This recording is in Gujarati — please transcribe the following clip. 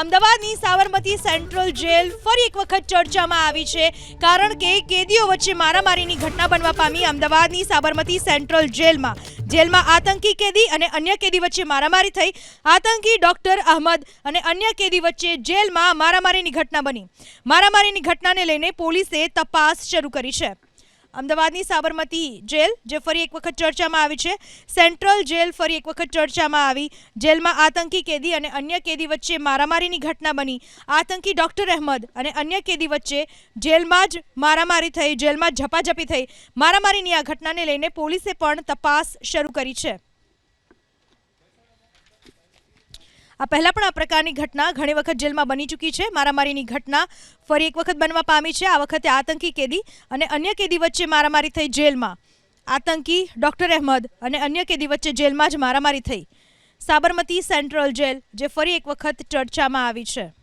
અમદાવાદની સાબરમતી સેન્ટ્રલ જેલ ફરી એક વખત ચર્ચામાં આવી છે. કારણ કે કેદીઓ વચ્ચે મારામારીની ઘટના બનવા પામી અમદાવાદની સાબરમતી સેન્ટ્રલ જેલમાં. જેલમાં આતંકી કેદી અને અન્ય કેદી વચ્ચે મારામારી થઈ. આતંકી ડોક્ટર અહમદ અને અન્ય કેદી વચ્ચે જેલમાં મારામારીની ઘટના બની. મારામારીની ઘટનાને લઈને પોલીસે તપાસ શરૂ કરી છે. અમદાવાદની સાબરમતી જેલ, જે ફરી એક વખત ચર્ચામાં આવી છે. સેન્ટ્રલ જેલ ફરી એક વખત ચર્ચામાં આવી. જેલમાં આતંકી કેદી અને અન્ય કેદી વચ્ચે મારામારીની ઘટના બની. આતંકી ડોક્ટર અહેમદ અને અન્ય કેદી વચ્ચે જેલમાં જ મારામારી થઈ, જેલમાં ઝપાઝપી થઈ. મારામારીની આ ઘટનાને લઈને પોલીસે પણ તપાસ શરૂ કરી છે. આ પહેલા પણ આ પ્રકારની ઘટના ઘણી વખત જેલમાં બની ચૂકી છે. મારામારીની ઘટના ફરી એક વખત બનવા પામી છે. આ વખતે આતંકી કેદી અને અન્ય કેદી વચ્ચે મારામારી થઈ જેલમાં. આતંકી ડોક્ટર અહેમદ અને અન્ય કેદી વચ્ચે જેલમાં જ મારામારી થઈ. સાબરમતી સેન્ટ્રલ જેલ, જે ફરી એક વખત ચર્ચામાં આવી છે.